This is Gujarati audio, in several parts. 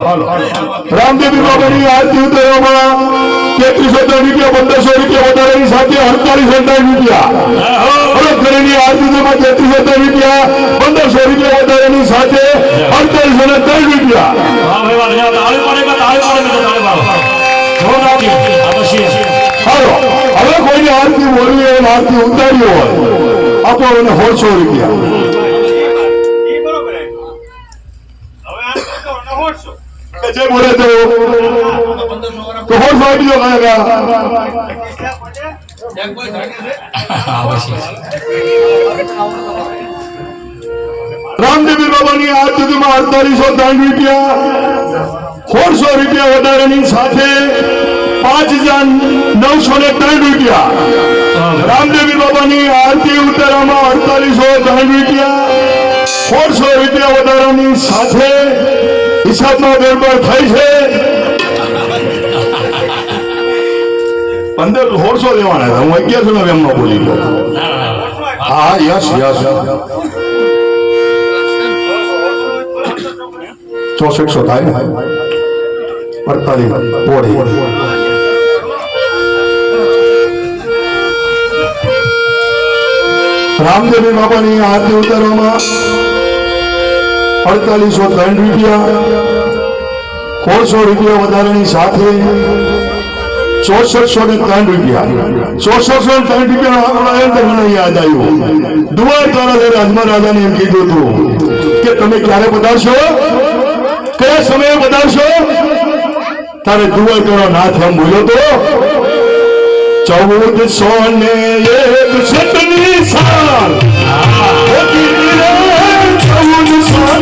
રામદેવી બાબાની આરતી ઉતરવામાં તેત્રીસો રૂપિયા પંદરસો રૂપિયા વધારાની સાથે અડતાલીસ રૂપિયા. અલગ ઘરેની આરતી ઉતારવામાં તેત્રીસો રૂપિયા પંદરસો રૂપિયા વધારાની સાથે અડતાલીસ ને ત્રણ રૂપિયા. હવે કોઈની આરતી બોલવી હોય આરતી ઉતારી હોય આપો એને સોળસો રૂપિયા. જે બોલે તો તો સોળસો આપી દો કાકા આ પછી રામદેવી બાબાની આરતીમાં અડતાલીસો ત્રણ રૂપિયા સોળસો રૂપિયા વધારાની સાથે પાંચ હજાર નવસો ને ત્રણ રૂપિયા રામદેવી બાબાની આરતી ઉતારવામાં અડતાલીસો ત્રણ રૂપિયા સોળસો રૂપિયા વધારાની સાથે હિસાબમાં ગડબડ થઈ છે. પંદર સોળસો લેવાના હતા હું અગિયારસો ને એમમાં બોલી ગયો. હા, યસ યસ. ચોસઠસો થાય. ને અડતાલીસ. પોળી રામદેવી બાબાની આરતી ઉતારવામાં અડતાલીસો ત્રણ રૂપિયા, સોળસો રૂપિયા વધારાની સાથે ચોસઠસો ને ત્રણ રૂપિયા. ચોસઠસો ને ત્રણ રૂપિયા યાદ આવ્યું. દુવાર દ્વારા રાજમા રાજાને એમ કીધું હતું કે તમે ક્યારે પધારશો? કયા સમયે પધારશો? તારે દુવાર દ્વારા નાથ એમ બોલ્યો તો ચૌદસો ને એક સતની સાલ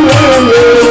Amen.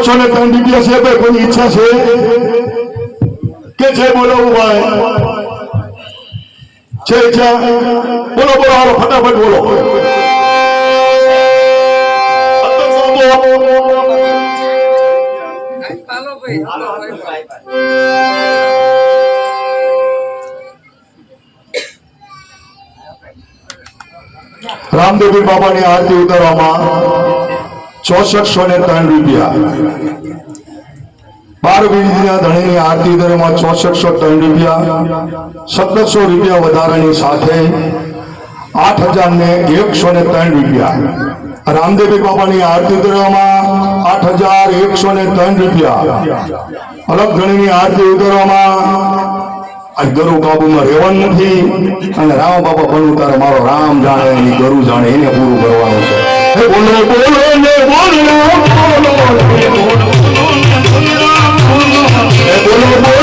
ચોસઠ ને ત્રણ રૂપિયા છે ભાઈ કોઈ ઈચ્છા છે કે છે બોલાવું ભાઈ છે ઈચ્છા? બોલો બોલો, હાલો, ફટાફટ બોલો. રામદેવી બાબાની આરતી ઉતારવામાં ચોસઠસો ને ત્રણ રૂપિયા. બાર વીજળીના ધણીની આરતી દરમાં ચોસઠસો ત્રણ રૂપિયા, સત્તરસો રૂપિયા વધારાની સાથે આઠ હજાર ને એકસો ને ત્રણ રૂપિયા. રામદેવી બાબાની આરતી દરમાં આઠ હજાર એકસો ને ત્રણ રૂપિયા. અલગ ધણીની આરતી ઉતરવામાં ગરુ કાબુમાં રહેવાનું નથી અને રામ બાબા ભણવું તારે, મારો રામ જાણે, એની ગરુ જાણે, એને પૂરું કરવાનું છે. હે બોલો બોલો ને બોલો બોલો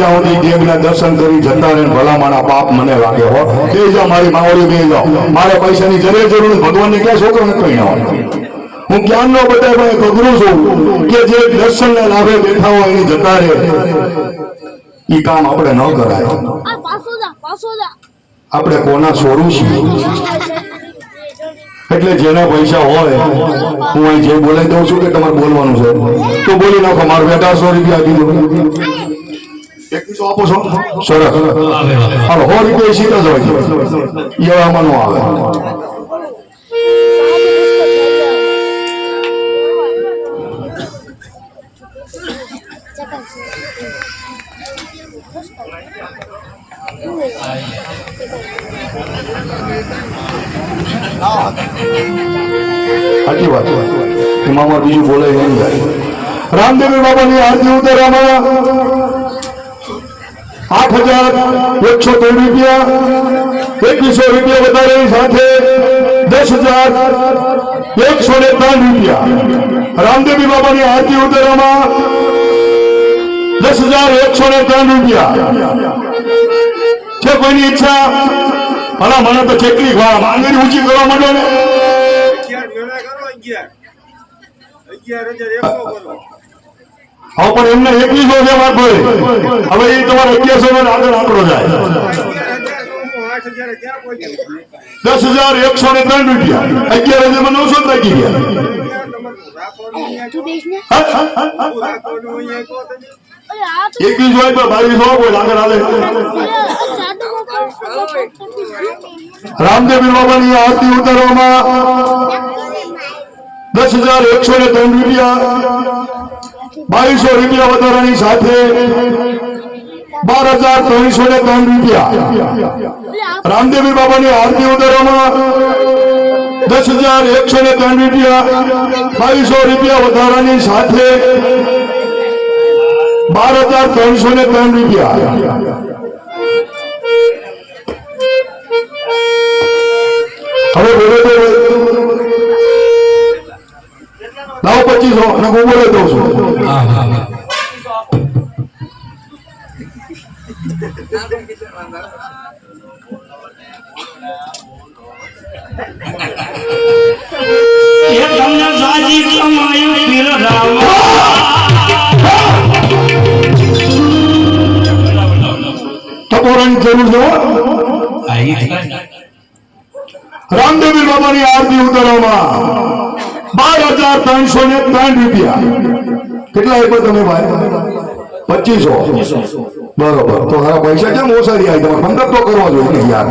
સુધી દેવના દર્શન કરી જતા રહે ભલામાના પાપ મને લાગે હો. બે જાઓ મારી માવડી બે જાઓ મારે પૈસાની જરૂર જરૂર ભગવાનને ક્યાં છોકરો નથી કહી હું જ્ઞાનનો બધા ભાઈ ગભરું છું કે જે દર્શનને લાભે બેઠા હોય એની જતા રહે એ કામ આપણે ન કરાય. આપણે કોના છોડું છું એટલે જેના પૈસા હોય હું અહીં જે બોલાવી દઉં છું કે તમારે બોલવાનું છે? તો બોલી નાખો મારે અઢારસો રૂપિયા આપી છો સરસ હાલો સો રૂપિયા સીધા જ હોય છે એવામાં નો આવે સાચી વાત એમાં અમારે બીજું બોલાય નહીં જાય રામદેવી બાબાની આરતી ઉતારવામાં આઠ હજાર એકસો ત્રણ રૂપિયા, એકવીસો રૂપિયા વધારે સાથે દસ હજાર એકસો ને ત્રણ રૂપિયા. રામદેવી બાબાની આરતી ઉતરવામાં દસ હજાર એકસો ને ત્રણ રૂપિયા. છે કોઈની ઈચ્છા, ભલા મને તો કેટલી વાર માંગણી ઊંચી કરવા માંડે ને. અગિયાર હજાર એકસો કરો. હા પણ એમને એકવીસો છે વાત ભાઈ હવે એ તમારે અગિયારસો ને આગળ આંકડો જાય અગિયાર હજાર તો હું આઠ હજાર ક્યાં પહોંચ્યું દસ હજાર એકસો ને ત્રણ રૂપિયા અગિયાર હજારમાં નવસો નાખી ગયા અગિયાર તમારે રાખવાનું અહીંયા તું દેશ ને હા, હા, હા, હા. કહો, રાખવાનું અહીંયા કહો તમે અરે આ તો એકવીસ હોય તો બાવીસ હોય કોઈ આગળ હાલે સાદું રામદેવી બાબાની આરતી ઉતારવામાં દસ હજાર એકસો ને ત્રણ રૂપિયા બાવીસો રૂપિયા વધારાની સાથે બાર હજાર ત્રણસો ને ત્રણ રૂપિયા. રામદેવી બાબાની આરતી ઉતારવામાં દસ હજાર એકસો ને ત્રણ રૂપિયા. બાવીસો રૂપિયા વધારાની સાથે બાર હજાર ત્રણસો ને ત્રણ રૂપિયા. હવે બોલે તો લાવો પચીસો અને હું બોલે દઉં છું તમને સાજી કમાયું પીર રામ જરૂર છે રામદેવી બાબાની આરતી ઉતારવામાં. બાર હજાર ત્રણસો ને ત્રણ રૂપિયા. કેટલા આપ્યા તમે ભાઈ? પચીસો. બરોબર. તો મારા પૈસા કેમ ઓછા રહ્યા તમારે પંદર તો કરવા જોઈએ યાર.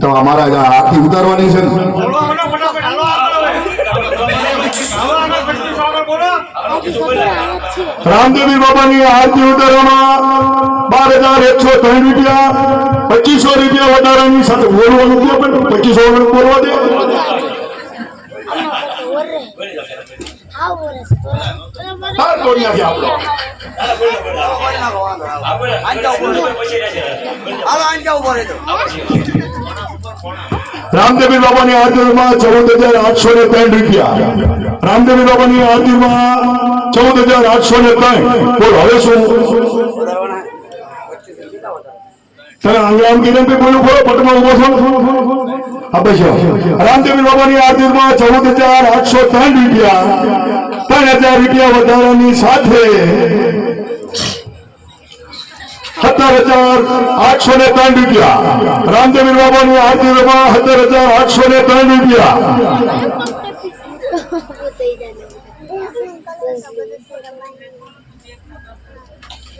તો અમારા આ આરતી ઉતારવાની છે ને. રામદેવી બાબાની આરતી ઉતારવામાં બાર હજાર એકસો ત્રણ રૂપિયા પચીસો રૂપિયા વધારાની સાથે બોલવાનું ક્યાં પણ પચીસો બોલવા દે આપણે. રામદેવી બાબાની આરતીમાં ચૌદ હજાર આઠસો ને ત્રણ રૂપિયા. રામદેવી બાબાની આરતીમાં ચૌદ હજાર આઠસો ને ત્રણ. બોલ, હવે શું? તને આંગળામ કીધું કે બોલું, બોલો, પટમાં રામદેવી બાબાની આરતીમાં ચૌદ હજાર આઠસો ત્રણ રૂપિયા. ત્રણ હજાર રૂપિયા વધારાની સાથે સત્તર હજાર આઠસો ને ત્રણ રૂપિયા. રામદેવી બાબાની આરતીમાં સત્તર હજાર આઠસો ને ત્રણ રૂપિયા.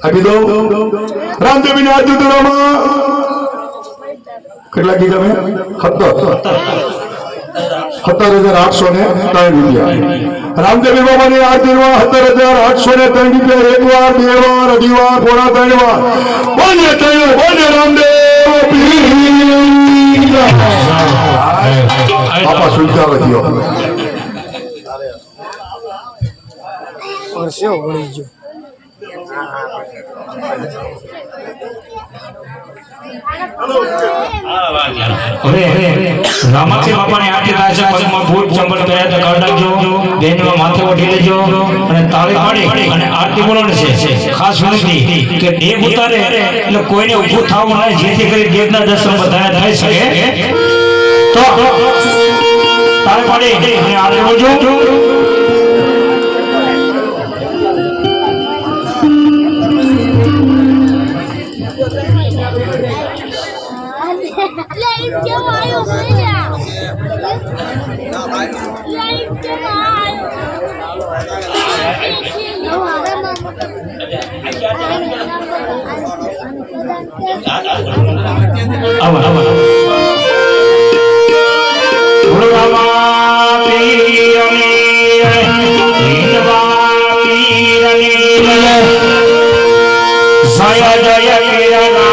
આપી દો રામદેવીની આરતી ઉતારવામાં કેટલા કીધા મેં? સત્તર. સત્તર હજાર આઠસો ને ત્રણ રૂપિયા. રામદેવી બાબાની આરતીમાં સત્તર હજાર આઠસો ને ત્રણ રૂપિયા. એક વાર બે વાર, અઢી વાર પોણા ત્રણ વાર. બોલે ત્રણ બોલે રામદેવ. બાપા સુલતાન થયો. હવે રામાક્ષી બાપાની આરતી થાય છે પગમાં બૂટ ચંપલ તો કાઢ પાડી અને આરતી બોલવાની છે. ખાસ વિનંતી કે દેવ ઉતારે એટલે કોઈને ઊભું થવું નહીં, જેથી કરી દેવના દર્શન બધાને થઈ શકે. તો તાળી પાડી અને આરતી લાઈવ કેમ આવ્યો ભૈયા લાઈવ કેમ આવ્યો આવો આવો બોલો રામા પીરની લીલવા પીરની જય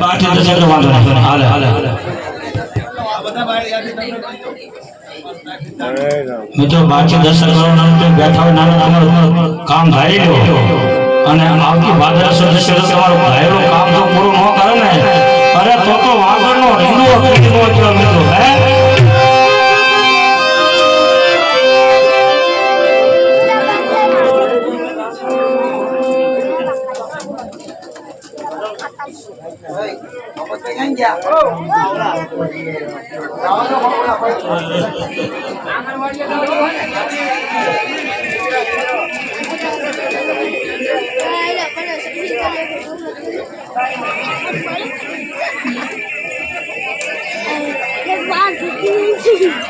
બાકી તો ચલો વાંધો કરવાના તો બેઠા હોય નાના કામ ધારી લો. અને આવતી ભાદરા સુદ તમારું ધારેલું કામ જો પૂરું ન કરે ને. અરે તો તો નો મિત્રો. હે?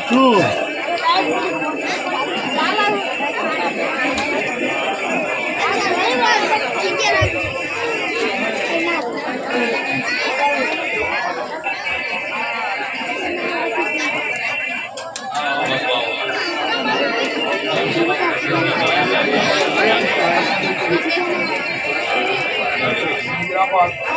શું